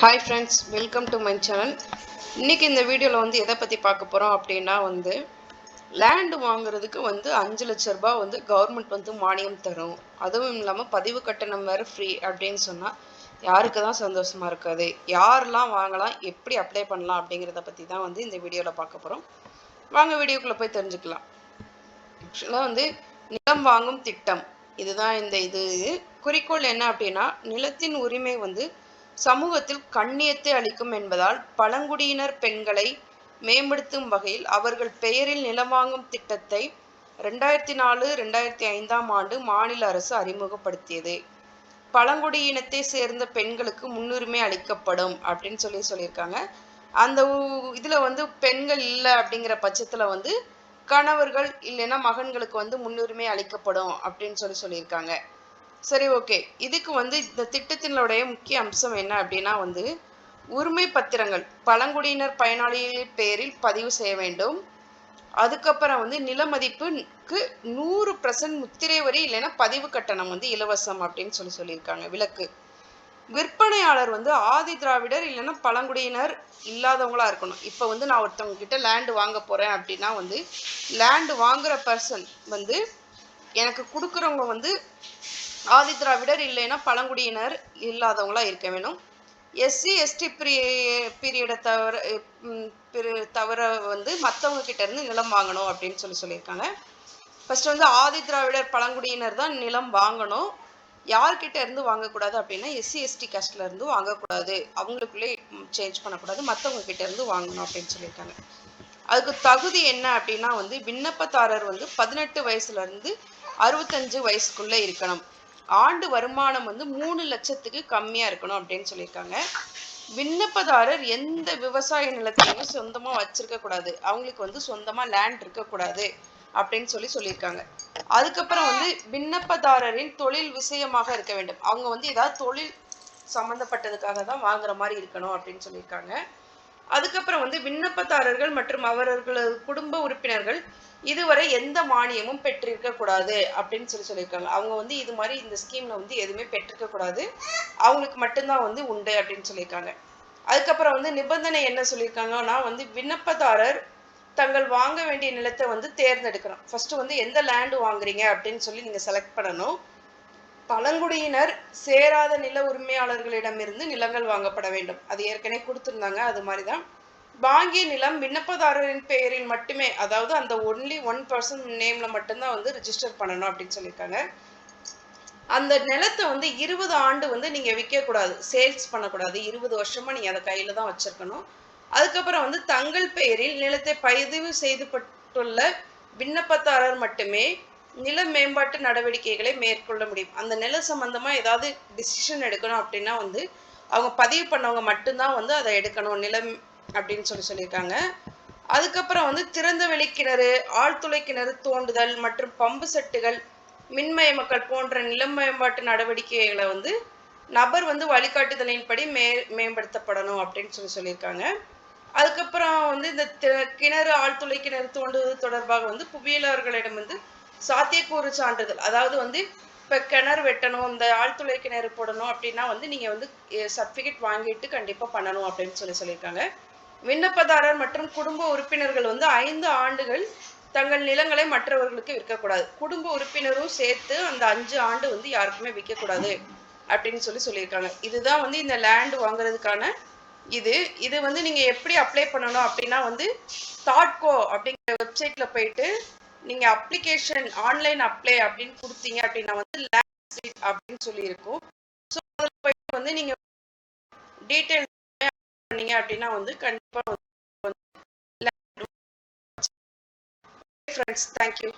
Hi friends welcome to my channel இன்றைக்கி இந்த வீடியோவில் வந்து எதை பற்றி பார்க்க போகிறோம் அப்படின்னா வந்து லேண்டு வாங்குறதுக்கு வந்து அஞ்சு லட்ச ரூபாய் வந்து கவர்மெண்ட் வந்து மானியம் தரும். அதுவும் இல்லாமல் பதிவு கட்டணம் வேறு ஃப்ரீ அப்படின்னு சொன்னால் யாருக்கு தான் சந்தோஷமாக இருக்காது. யாரெல்லாம் வாங்கலாம் எப்படி அப்ளை பண்ணலாம் அப்படிங்கிறத பற்றி தான் வந்து இந்த வீடியோவில் பார்க்க போகிறோம் வாங்க வீடியோக்குள்ளே போய் தெரிஞ்சுக்கலாம். ஆக்சுவலாக வந்து நிலம் வாங்கும் திட்டம். இதுதான் இந்த இது. குறிக்கோள் என்ன அப்படின்னா நிலத்தின் உரிமை வந்து சமூகத்தில் கண்ணியத்தை அளிக்கும் என்பதால் பழங்குடியினர் பெண்களை மேம்படுத்தும் வகையில் அவர்கள் பெயரில் நிலம் வாங்கும் திட்டத்தை ரெண்டாயிரத்தி நாலு ரெண்டாயிரத்தி ஐந்தாம் ஆண்டு மாநில அரசு அறிமுகப்படுத்தியது. பழங்குடியினத்தை சேர்ந்த பெண்களுக்கு முன்னுரிமை அளிக்கப்படும் அப்படின்னு சொல்லி சொல்லியிருக்காங்க. அந்த இதில் வந்து பெண்கள் இல்லை அப்படிங்கிற பட்சத்தில் வந்து கணவர்கள் இல்லைன்னா மகன்களுக்கு வந்து முன்னுரிமை அளிக்கப்படும் அப்படின்னு சொல்லி சொல்லியிருக்காங்க. சரி ஓகே. இதுக்கு வந்து இந்த திட்டத்தினுடைய முக்கிய அம்சம் என்ன அப்படின்னா வந்து உரிமை பத்திரங்கள். பழங்குடியினர் பயனாளிகளின் பெயரில் பதிவு செய்ய வேண்டும். அதுக்கப்புறம் வந்து நில மதிப்புக்கு நூறு பர்சன்ட் முத்திரை வரி இல்லைன்னா பதிவு கட்டணம் வந்து இலவசம் அப்படின்னு சொல்லி சொல்லியிருக்காங்க விளக்கு. விற்பனையாளர் வந்து ஆதி திராவிடர் இல்லைன்னா பழங்குடியினர் இல்லாதவங்களா இருக்கணும். இப்போ வந்து நான் ஒருத்தவங்க கிட்ட லேண்டு வாங்க போறேன் அப்படின்னா வந்து லேண்டு வாங்குற பர்சன் வந்து எனக்கு கொடுக்குறவங்க வந்து ஆதி திராவிடர் இல்லைன்னா பழங்குடியினர் இல்லாதவங்களா இருக்க வேணும். எஸ்சி எஸ்டி பிரிய பீரியடை தவிர தவிர வந்து மற்றவங்க கிட்ட இருந்து நிலம் வாங்கணும் அப்படின்னு சொல்லி சொல்லியிருக்காங்க. ஃபர்ஸ்ட் வந்து ஆதி திராவிடர் பழங்குடியினர் தான் நிலம் வாங்கணும். யார்கிட்ட இருந்து வாங்கக்கூடாது அப்படின்னா எஸ்சி எஸ்டி காஸ்ட்ல இருந்து வாங்கக்கூடாது. அவங்களுக்குள்ளே சேஞ்ச் பண்ணக்கூடாது. மற்றவங்க கிட்ட இருந்து வாங்கணும் அப்படின்னு சொல்லியிருக்காங்க. அதுக்கு தகுதி என்ன அப்படின்னா வந்து விண்ணப்பதாரர் வந்து பதினெட்டு வயசுல இருந்து அறுபத்தஞ்சு வயசுக்குள்ளே இருக்கணும். ஆண்டு வருமானம் வந்து மூணு லட்சத்துக்கு கம்மியா இருக்கணும் அப்படின்னு சொல்லியிருக்காங்க. விண்ணப்பதாரர் எந்த விவசாய நிலத்தையும் சொந்தமா வச்சிருக்க கூடாது. அவங்களுக்கு வந்து சொந்தமா லேண்ட் இருக்கக்கூடாது அப்படின்னு சொல்லி சொல்லியிருக்காங்க. அதுக்கப்புறம் வந்து விண்ணப்பதாரரின் தொழில் விஷயமாக இருக்க வேண்டும். அவங்க வந்து ஏதாவது தொழில் சம்மந்தப்பட்டதுக்காக தான் வாங்குற மாதிரி இருக்கணும் அப்படின்னு சொல்லியிருக்காங்க. அதுக்கப்புறம் வந்து விண்ணப்பதாரர்கள் மற்றும் அவர்களது குடும்ப உறுப்பினர்கள் இதுவரை எந்த மானியமும் பெற்றிருக்க கூடாது அப்படின்னு சொல்லி சொல்லியிருக்காங்க. அவங்க வந்து இது மாதிரி இந்த ஸ்கீம்ல வந்து எதுவுமே பெற்றிருக்க கூடாது. அவங்களுக்கு மட்டும்தான் வந்து உண்டு அப்படின்னு சொல்லியிருக்காங்க. அதுக்கப்புறம் வந்து நிபந்தனை என்ன சொல்லியிருக்காங்கன்னா வந்து விண்ணப்பதாரர் தங்கள் வாங்க வேண்டிய நிலத்தை வந்து தேர்ந்தெடுக்கணும். ஃபர்ஸ்ட் வந்து எந்த லேண்டு வாங்குறீங்க அப்படின்னு சொல்லி நீங்க செலக்ட் பண்ணணும். பழங்குடியினர் சேராத நில உரிமையாளர்களிடமிருந்து நிலங்கள் வாங்கப்பட வேண்டும். அது ஏற்கனவே கொடுத்துருந்தாங்க. அது மாதிரி தான் வாங்கிய நிலம் விண்ணப்பதாரரின் பெயரில் மட்டுமே அதாவது அந்த ஒன்லி ஒன் பர்சன் நேம்ல மட்டும்தான் வந்து ரிஜிஸ்டர் பண்ணணும் அப்படின்னு சொல்லியிருக்காங்க. அந்த நிலத்தை வந்து இருபது ஆண்டு வந்து நீங்கள் விற்கக்கூடாது. சேல்ஸ் பண்ணக்கூடாது. இருபது வருஷமாக நீங்கள் அதை கையில் தான் வச்சுருக்கணும். அதுக்கப்புறம் வந்து தங்கள் பெயரில் நிலத்தை பதிவு செய்துபட்டுள்ள விண்ணப்பதாரர் மட்டுமே நில மேம்பாட்டு நடவடிக்கைகளை மேற்கொள்ள முடியும். அந்த நில சம்மந்தமாக ஏதாவது டிசிஷன் எடுக்கணும் அப்படின்னா வந்து அவங்க பதிவு பண்ணவங்க மட்டும்தான் வந்து அதை எடுக்கணும் நிலம் அப்படின்னு சொல்லி சொல்லியிருக்காங்க. அதுக்கப்புறம் வந்து திறந்த வெளிக்கிணறு கிணறு ஆழ்துளை கிணறு தோண்டுதல் மற்றும் பம்பு செட்டுகள் மின்மயமக்கள் போன்ற நில மேம்பாட்டு நடவடிக்கைகளை வந்து நபர் வந்து வழிகாட்டுதலின்படி மே மேம்படுத்தப்படணும் அப்படின்னு சொல்லி சொல்லியிருக்காங்க. அதுக்கப்புறம் வந்து இந்த கிணறு ஆழ்துளை கிணறு தோண்டுவது தொடர்பாக வந்து புவியியலாளர்களிடம் வந்து சாத்தியக்கூறு சான்றிதழ். அதாவது வந்து இப்போ கிணறு வெட்டணும் இந்த ஆழ்துளை கிணறு போடணும் அப்படின்னா வந்து நீங்கள் வந்து சர்டிஃபிகேட் வாங்கிட்டு கண்டிப்பாக பண்ணணும் அப்படின்னு சொல்லி சொல்லியிருக்காங்க. விண்ணப்பதாரர் மற்றும் குடும்ப உறுப்பினர்கள் வந்து ஐந்து ஆண்டுகள் தங்கள் நிலங்களை மற்றவர்களுக்கு விற்கக்கூடாது. குடும்ப உறுப்பினரும் சேர்த்து அந்த அஞ்சு ஆண்டு வந்து யாருக்குமே விற்கக்கூடாது அப்படின்னு சொல்லி சொல்லியிருக்காங்க. இதுதான் வந்து இந்த லேண்ட் வாங்குறதுக்கான இது. இது வந்து நீங்கள் எப்படி அப்ளை பண்ணணும் அப்படின்னா வந்து தாட்கோ அப்படிங்கிற வெப்சைட்டில் போயிட்டு நீங்கள் அப்ளிகேஷன் ஆன்லைன் அப்ளை அப்படின்னு கொடுத்தீங்க அப்படின்னா வந்து லேண்ட் அப்படின்னு சொல்லி இருக்கும் ஸோ அதில் போயிட்டு வந்து நீங்கள் டீட்டெயில் பண்ணீங்க அப்படின்னா வந்து கண்டிப்பாக வந்து ஃப்ரெண்ட்ஸ் தேங்க்யூ